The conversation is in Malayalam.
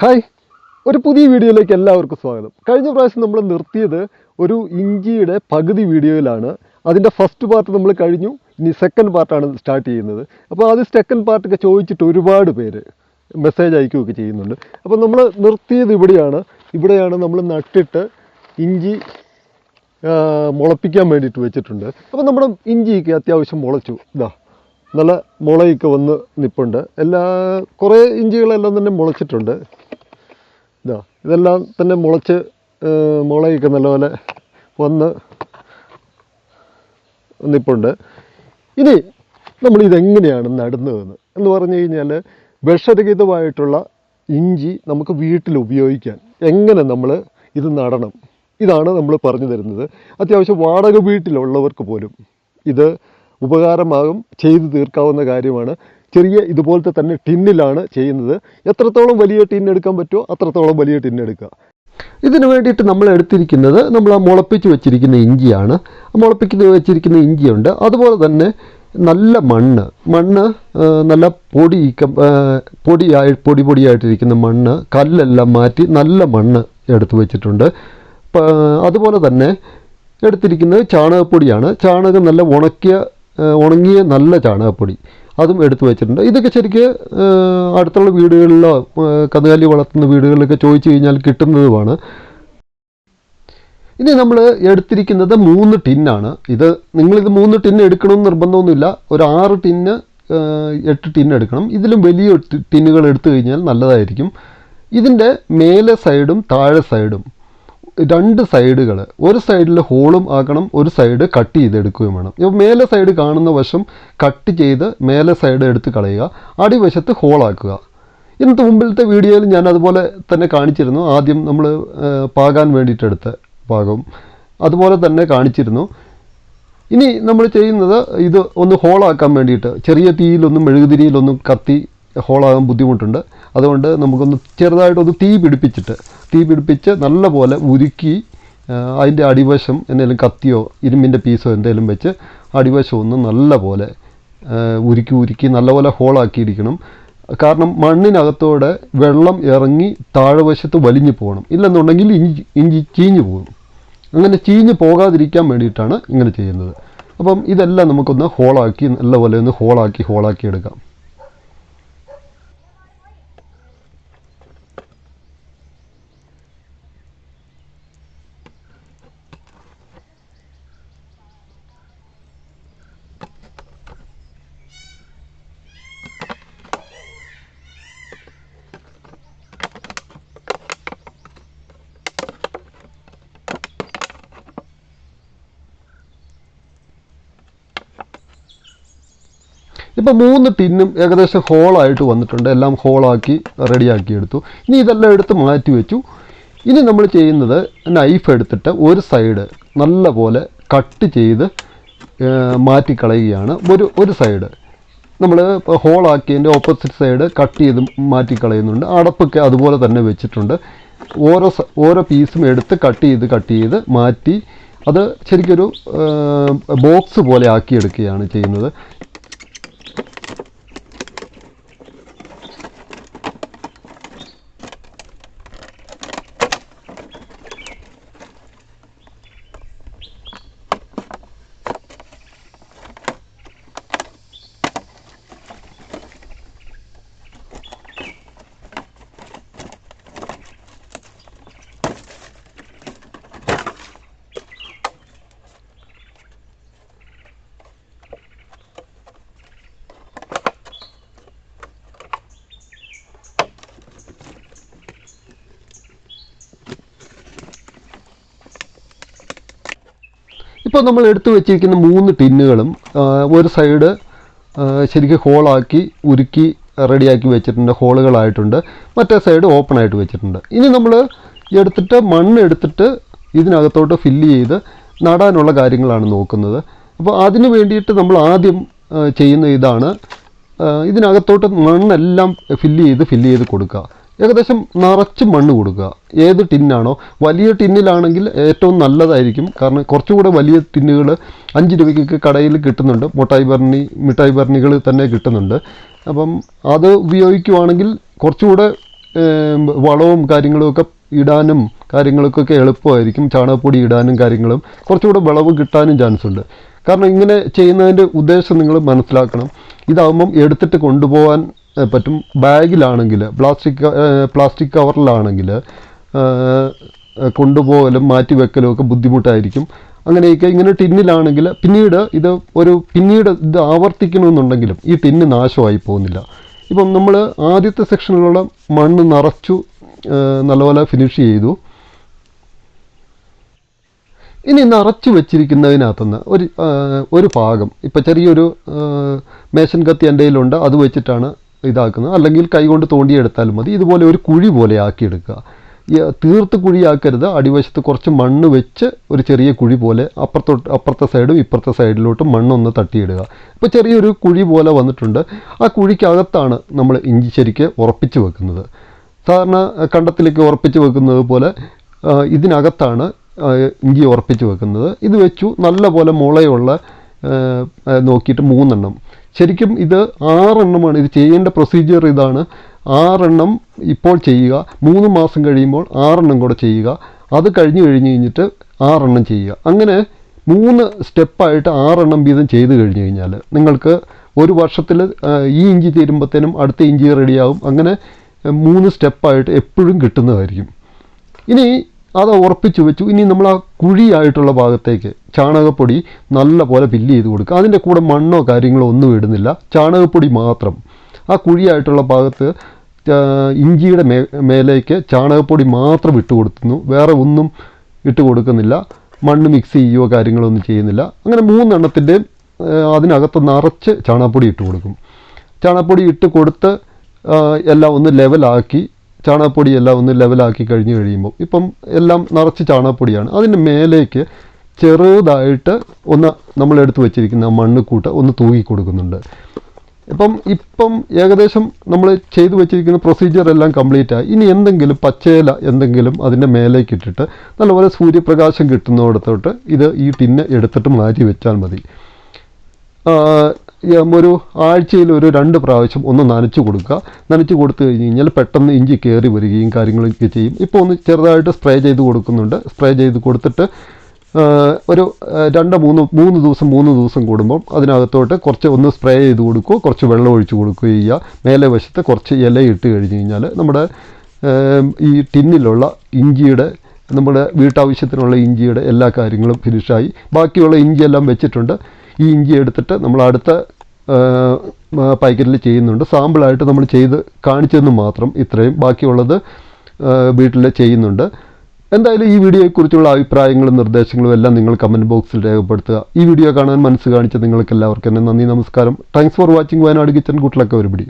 ഹായ്. ഒരു പുതിയ വീഡിയോയിലേക്ക് എല്ലാവർക്കും സ്വാഗതം. കഴിഞ്ഞ പ്രാവശ്യം നമ്മൾ നിർത്തിയത് ഒരു ഇഞ്ചിയുടെ പകുതി വീഡിയോയിലാണ്. അതിന്റെ ഫസ്റ്റ് പാർട്ട് നമ്മൾ കഴിഞ്ഞു. ഇനി സെക്കൻഡ് പാർട്ടാണ് സ്റ്റാർട്ട് ചെയ്യുന്നത്. അപ്പോൾ അത് സെക്കൻഡ് പാർട്ടൊക്കെ ചോദിച്ചിട്ട് ഒരുപാട് പേര് മെസ്സേജ് അയക്കുകയൊക്കെ ചെയ്യുന്നുണ്ട്. അപ്പോൾ നമ്മൾ നിർത്തിയത് ഇവിടെയാണ്. ഇവിടെയാണ് നമ്മൾ നട്ടിട്ട് ഇഞ്ചി മുളപ്പിക്കാൻ വേണ്ടിയിട്ട് വെച്ചിട്ടുണ്ട്. അപ്പോൾ നമ്മുടെ ഇഞ്ചിയൊക്കെ അത്യാവശ്യം മുളച്ചു. ഇതാ നല്ല മുളയൊക്കെ വന്ന് നിൽപ്പുണ്ട് എല്ലാ കുറേ ഇഞ്ചികളെല്ലാം തന്നെ മുളച്ചിട്ടുണ്ട്. ഇതാ ഇതെല്ലാം തന്നെ മുളച്ച് മുളയൊക്കെ നല്ലപോലെ വന്ന് വന്നിപ്പുണ്ട് ഇനി നമ്മൾ ഇതെങ്ങനെയാണ് നടുന്നതെന്ന്? എന്ന് പറഞ്ഞു കഴിഞ്ഞാൽ വിഷരഹിതമായിട്ടുള്ള ഇഞ്ചി നമുക്ക് വീട്ടിൽ ഉപയോഗിക്കാൻ എങ്ങനെ നമ്മൾ ഇത് നടണം? ഇതാണ് നമ്മൾ പറഞ്ഞു തരുന്നത്. അത്യാവശ്യം വാടക വീട്ടിലുള്ളവർക്ക് പോലും ഇത് ഉപകാരമാകും ചെയ്തു തീർക്കാവുന്ന കാര്യമാണ്. ചെറിയ ഇതുപോലത്തെ തന്നെ ടിന്നിലാണ് ചെയ്യുന്നത്. എത്രത്തോളം വലിയ ടിൻ എടുക്കാൻ പറ്റുമോ അത്രത്തോളം വലിയ ടിൻ എടുക്കുക. ഇതിന് വേണ്ടിയിട്ട് നമ്മൾ എടുത്തിരിക്കുന്നത് നമ്മൾ ആ മുളപ്പിച്ച് വെച്ചിരിക്കുന്ന ഇഞ്ചിയാണ്. മുളപ്പിച്ച് വെച്ചിരിക്കുന്ന ഇഞ്ചിയുണ്ട്. അതുപോലെ തന്നെ നല്ല മണ്ണ്. മണ്ണ് നല്ല പൊടി പൊടിയായി പൊടി പൊടിയായിട്ടിരിക്കുന്ന മണ്ണ് കല്ലെല്ലാം മാറ്റി നല്ല മണ്ണ് എടുത്ത് വെച്ചിട്ടുണ്ട്. അതുപോലെ തന്നെ എടുത്തിരിക്കുന്നത് ചാണകപ്പൊടിയാണ്. ചാണകം നല്ല ഉണക്കിയ ഉണങ്ങിയ നല്ല ചാണകപ്പൊടി. അതും എടുത്തു വെച്ചിട്ടുണ്ട്. ഇതൊക്കെ ശരിക്ക് അടുത്തുള്ള വീടുകളിലോ കന്നുകാലി വളർത്തുന്ന വീടുകളിലൊക്കെ ചോദിച്ചു കഴിഞ്ഞാൽ കിട്ടുന്നതുമാണ്. ഇനി നമ്മൾ എടുത്തിരിക്കുന്നത് മൂന്ന് ടിന്നാണ്. ഇത് നിങ്ങളിത് മൂന്ന് ടിൻ എടുക്കണമെന്ന് നിർബന്ധമൊന്നുമില്ല. ഒരു ആറ് ടിന്ന് എട്ട് ടിന്ന് എടുക്കണം. ഇതിലും വലിയ ടിന്നുകൾ എടുത്തു കഴിഞ്ഞാൽ നല്ലതായിരിക്കും. ഇതിന്റെ മേലെ സൈഡും താഴെ സൈഡും രണ്ട് സൈഡുകൾ ഒരു സൈഡിൽ ഹോളും ആക്കണം ഒരു സൈഡ് കട്ട് ചെയ്തെടുക്കുകയും വേണം. ഇപ്പോൾ മേലെ സൈഡ് കാണുന്ന വശം കട്ട് ചെയ്ത് മേലെ സൈഡ് എടുത്ത് കളയുക. അടിവശത്ത് ഹോളാക്കുക ഇന്നത്തെ മുമ്പിലത്തെ വീഡിയോയിൽ ഞാൻ അതുപോലെ തന്നെ കാണിച്ചിരുന്നു. ആദ്യം നമ്മൾ പാകാൻ വേണ്ടിയിട്ടെടുത്ത പാകം. അതുപോലെ തന്നെ കാണിച്ചിരുന്നു. ഇനി നമ്മൾ ചെയ്യുന്നത് ഇത് ഒന്ന് ഹോളാക്കാൻ വേണ്ടിയിട്ട് ചെറിയ തീയിലൊന്നും മെഴുകുതിരിയിലൊന്നും കത്തി ഹോളാകാൻ ബുദ്ധിമുട്ടുണ്ട്. അതുകൊണ്ട് നമുക്കൊന്ന് ചെറുതായിട്ടൊന്ന് തീ പിടിപ്പിച്ചിട്ട് തീ പിടിപ്പിച്ച് നല്ലപോലെ ഉരുക്കി അതിന്റെ അടിവശം എന്തെങ്കിലും കത്തിയോ ഇരുമ്പിന്റെ പീസോ എന്തെങ്കിലും വെച്ച് അടിവശം ഒന്ന് നല്ലപോലെ ഉരുക്കി ഉരുക്കി നല്ലപോലെ ഹോളാക്കിയിരിക്കണം. കാരണം മണ്ണിനകത്തോടെ വെള്ളം ഇറങ്ങി താഴെവശത്ത് വലിഞ്ഞു പോകണം. ഇല്ലെന്നുണ്ടെങ്കിൽ ഇഞ്ചി ഇഞ്ചി ചീഞ്ഞു പോകും. അങ്ങനെ ചീഞ്ഞു പോകാതിരിക്കാൻ വേണ്ടിയിട്ടാണ് ഇങ്ങനെ ചെയ്യുന്നത്. അപ്പം ഇതെല്ലാം നമുക്കൊന്ന് ഹോളാക്കി നല്ലപോലെ ഒന്ന് ഹോളാക്കി ഹോളാക്കി എടുക്കാം ഇപ്പം മൂന്ന് ടിന്നും ഏകദേശം ഹോളായിട്ട് വന്നിട്ടുണ്ട്. എല്ലാം ഹോളാക്കി റെഡിയാക്കി എടുത്തു. ഇനി ഇതെല്ലാം എടുത്ത് മാറ്റി വെച്ചു. ഇനി നമ്മൾ ചെയ്യുന്നത് നൈഫ് എടുത്തിട്ട് ഒരു സൈഡ് നല്ലപോലെ കട്ട് ചെയ്ത് മാറ്റിക്കളയുകയാണ്. ഒരു ഒരു സൈഡ് നമ്മൾ ഹോളാക്കിയതിന്റെ ഓപ്പോസിറ്റ് സൈഡ് കട്ട് ചെയ്ത് മാറ്റിക്കളയുന്നുണ്ട്. അടപ്പൊക്കെ അതുപോലെ തന്നെ വെച്ചിട്ടുണ്ട്. ഓരോ ഓരോ പീസും എടുത്ത് കട്ട് ചെയ്ത് കട്ട് ചെയ്ത് മാറ്റി അത് ശരിക്കൊരു ബോക്സ് പോലെ ആക്കിയെടുക്കുകയാണ് ചെയ്യുന്നത്. ഇപ്പോൾ നമ്മൾ എടുത്തു വെച്ചിരിക്കുന്ന മൂന്ന് ടിന്നുകളും ഒരു സൈഡ് ശരിക്കും ഹോളാക്കി ഉരുക്കി റെഡിയാക്കി വെച്ചിട്ടുണ്ട് ഹോളുകളായിട്ടുണ്ട്. മറ്റേ സൈഡ് ഓപ്പൺ ആയിട്ട് വെച്ചിട്ടുണ്ട്. ഇനി നമ്മൾ എടുത്തിട്ട് മണ്ണ് എടുത്തിട്ട് ഇതിനകത്തോട്ട് ഫില്ല് ചെയ്ത് നടാനുള്ള കാര്യങ്ങളാണ് നോക്കുന്നത്. അപ്പോൾ അതിന് വേണ്ടിയിട്ട് നമ്മൾ ആദ്യം ചെയ്യുന്ന ഇതാണ് ഇതിനകത്തോട്ട് മണ്ണെല്ലാം ഫില്ല് ചെയ്ത് ഫില്ല് ചെയ്ത് കൊടുക്കുക. ഏകദേശം നിറച്ച് മണ്ണ് കൊടുക്കുക. ഏത് ടിന്നാണോ. വലിയ ടിന്നിലാണെങ്കിൽ ഏറ്റവും നല്ലതായിരിക്കും. കാരണം കുറച്ചുകൂടെ വലിയ ടിന്നുകൾ അഞ്ച് രൂപയ്ക്ക് കടയിൽ കിട്ടുന്നുണ്ട്. മുട്ടായി ഭരണി മിഠായി ഭരണികൾ തന്നെ കിട്ടുന്നുണ്ട്. അപ്പം അത് ഉപയോഗിക്കുവാണെങ്കിൽ കുറച്ചുകൂടെ വളവും കാര്യങ്ങളുമൊക്കെ ഇടാനും കാര്യങ്ങൾക്കൊക്കെ എളുപ്പമായിരിക്കും. ചാണകപ്പൊടി ഇടാനും കാര്യങ്ങളും. കുറച്ചുകൂടെ വിളവ് കിട്ടാനും ചാൻസ് ഉണ്ട് കാരണം ഇങ്ങനെ ചെയ്യുന്നതിന്റെ ഉദ്ദേശം നിങ്ങൾ മനസ്സിലാക്കണം. ഇതാകുമ്പം എടുത്തിട്ട് കൊണ്ടുപോകാൻ പറ്റും. ബാഗിലാണെങ്കിൽ പ്ലാസ്റ്റിക് പ്ലാസ്റ്റിക് കവറിലാണെങ്കിൽ കൊണ്ടുപോകലും മാറ്റി വെക്കലും ഒക്കെ ബുദ്ധിമുട്ടായിരിക്കും. അങ്ങനെയൊക്കെ ഇങ്ങനെ ടിന്നിലാണെങ്കിൽ പിന്നീട് ഇത് ഒരു പിന്നീട് ഇത് ആവർത്തിക്കണമെന്നുണ്ടെങ്കിലും ഈ ടിന്ന് നാശമായി പോകുന്നില്ല. ഇപ്പം നമ്മൾ ആദ്യത്തെ സെക്ഷനിലുള്ള മണ്ണ് നിറച്ചു നല്ലപോലെ ഫിനിഷ് ചെയ്തു. ഇനി നിറച്ചു വെച്ചിരിക്കുന്നതിനകത്തുനിന്ന് ഒരു ഒരു ഭാഗം. ഇപ്പം ചെറിയൊരു മേശൻ കത്തി എന്റെ കയ്യിലുണ്ട്. അത് വെച്ചിട്ടാണ് ഇതാക്കുന്നത്. അല്ലെങ്കിൽ കൈകൊണ്ട് തോണ്ടിയെടുത്താൽ മതി. ഇതുപോലെ ഒരു കുഴി പോലെ ആക്കിയെടുക്കുക. തീർത്ത് കുഴിയാക്കരുത്. അടിവശത്ത് കുറച്ച് മണ്ണ് വെച്ച് ഒരു ചെറിയ കുഴി പോലെ അപ്പുറത്തോട്ട് അപ്പുറത്തെ സൈഡും ഇപ്പുറത്തെ സൈഡിലോട്ടും മണ്ണൊന്ന് തട്ടിയിടുക. ഇപ്പോൾ ചെറിയൊരു കുഴി പോലെ വന്നിട്ടുണ്ട്. ആ കുഴിക്കകത്താണ് നമ്മൾ ഇഞ്ചി ശരിക്ക് ഉറപ്പിച്ച് വെക്കുന്നത്. സാധാരണ കണ്ടത്തിലേക്ക് ഉറപ്പിച്ച് വെക്കുന്നത് പോലെ ഇതിനകത്താണ് ഇഞ്ചി ഉറപ്പിച്ച് വെക്കുന്നത്. ഇത് വെച്ചു. നല്ലപോലെ മുളയുള്ള നോക്കിയിട്ട് മൂന്നെണ്ണം. ശരിക്കും ഇത് ആറെണ്ണമാണ് ഇത് ചെയ്യേണ്ട പ്രൊസീജിയർ ഇതാണ്. ആറെണ്ണം ഇപ്പോൾ ചെയ്യുക മൂന്ന് മാസം കഴിയുമ്പോൾ ആറെണ്ണം കൂടെ ചെയ്യുക അത് കഴിഞ്ഞ് കഴിഞ്ഞ് കഴിഞ്ഞിട്ട് ആറെണ്ണം ചെയ്യുക. അങ്ങനെ മൂന്ന് സ്റ്റെപ്പായിട്ട് ആറെണ്ണം വീതം ചെയ്ത് കഴിഞ്ഞ് കഴിഞ്ഞാൽ നിങ്ങൾക്ക് ഒരു വർഷത്തിൽ ഈ ഇഞ്ചി തീരുമ്പോഴത്തേനും അടുത്ത ഇഞ്ചി റെഡിയാവും. അങ്ങനെ മൂന്ന് സ്റ്റെപ്പായിട്ട് എപ്പോഴും കിട്ടുന്നതായിരിക്കും. ഇനി അത് ഉറപ്പിച്ചു വെച്ചു. ഇനി നമ്മൾ ആ കുഴിയായിട്ടുള്ള ഭാഗത്തേക്ക് ചാണകപ്പൊടി നല്ല പോലെ ഫില്ല് ചെയ്ത് കൊടുക്കുക. അതിന്റെ കൂടെ മണ്ണോ കാര്യങ്ങളോ ഒന്നും ഇടുന്നില്ല. ചാണകപ്പൊടി മാത്രം. ആ കുഴിയായിട്ടുള്ള ഭാഗത്ത് ഇഞ്ചിയുടെ മേ മേലേക്ക് ചാണകപ്പൊടി മാത്രം ഇട്ട് കൊടുക്കുന്നു. വേറെ ഒന്നും ഇട്ട് കൊടുക്കുന്നില്ല. മണ്ണ് മിക്സ് ചെയ്യുകയോ കാര്യങ്ങളൊന്നും ചെയ്യുന്നില്ല. അങ്ങനെ മൂന്നെണ്ണത്തിന്റെയും അതിനകത്ത് നിറച്ച് ചാണകപ്പൊടി ഇട്ട് കൊടുക്കും. ചാണകപ്പൊടി ഇട്ട് കൊടുത്ത് എല്ലാം ഒന്ന് ലെവലാക്കി ചാണകപ്പൊടി എല്ലാം ഒന്ന് ലെവലാക്കി കഴിഞ്ഞ് കഴിയുമ്പോൾ ഇപ്പം എല്ലാം നിറച്ച് ചാണകപ്പൊടിയാണ്. അതിന്റെ മേലേക്ക് ചെറുതായിട്ട് ഒന്ന് നമ്മളെടുത്ത് വെച്ചിരിക്കുന്ന മണ്ണ് ഒന്ന് തൂകി കൊടുക്കുന്നുണ്ട്. ഇപ്പം ഇപ്പം ഏകദേശം നമ്മൾ ചെയ്തു വെച്ചിരിക്കുന്ന പ്രൊസീജിയർ എല്ലാം കംപ്ലീറ്റ് ആയി. ഇനി എന്തെങ്കിലും പച്ചയില എന്തെങ്കിലും അതിന്റെ മേലേക്ക് ഇട്ടിട്ട് നല്ലപോലെ സൂര്യപ്രകാശം കിട്ടുന്നിടത്തോട്ട് ഇത് ഈ ടിന്ന് എടുത്തിട്ട് മാറ്റി വെച്ചാൽ മതി. ഒരു ആഴ്ചയിൽ ഒരു രണ്ട് പ്രാവശ്യം ഒന്ന് നനച്ചു കൊടുക്കുക. നനച്ചു കൊടുത്തു കഴിഞ്ഞ് കഴിഞ്ഞാൽ പെട്ടെന്ന് ഇഞ്ചി കയറി വരികയും കാര്യങ്ങളൊക്കെ ചെയ്യും. ഇപ്പോൾ ഒന്ന് ചെറുതായിട്ട് സ്പ്രേ ചെയ്ത് കൊടുക്കുന്നുണ്ട്. സ്പ്രേ ചെയ്ത് കൊടുത്തിട്ട് ഒരു രണ്ട് മൂന്ന് മൂന്ന് ദിവസം മൂന്ന് ദിവസം കൂടുമ്പം അതിനകത്തോട്ട് കുറച്ച് ഒന്ന് സ്പ്രേ ചെയ്ത് കൊടുക്കുക കുറച്ച് വെള്ളം ഒഴിച്ച് കൊടുക്കുക ചെയ്യുക. മേലെ വശത്ത് കുറച്ച് ഇല ഇട്ട് കഴിഞ്ഞ് കഴിഞ്ഞാൽ നമ്മുടെ ഈ ടിന്നിലുള്ള ഇഞ്ചിയുടെ നമ്മുടെ വീട്ടാവശ്യത്തിനുള്ള ഇഞ്ചിയുടെ എല്ലാ കാര്യങ്ങളും ഫിനിഷായി ബാക്കിയുള്ള ഇഞ്ചിയെല്ലാം വെച്ചിട്ടുണ്ട്. ഈ ഇഞ്ചി എടുത്തിട്ട് നമ്മൾ അടുത്ത പാക്കറ്റിൽ ചെയ്യുന്നുണ്ട്. സാമ്പിളായിട്ട് നമ്മൾ ചെയ്ത് കാണിച്ചതെന്ന് മാത്രം ഇത്രയും ബാക്കിയുള്ളത് വീട്ടിൽ ചെയ്യുന്നുണ്ട്. എന്തായാലും ഈ വീഡിയോയെക്കുറിച്ചുള്ള അഭിപ്രായങ്ങളും നിർദ്ദേശങ്ങളും എല്ലാം നിങ്ങൾ കമന്റ് ബോക്സിൽ രേഖപ്പെടുത്തുക. ഈ വീഡിയോ കാണാൻ മനസ്സ് കാണിച്ച നിങ്ങൾക്ക് എല്ലാവർക്കും തന്നെ നന്ദി നമസ്കാരം. Thanks for watching Wayanad kitchen കുട്ടിലൊക്കെ ഒരുപിടി.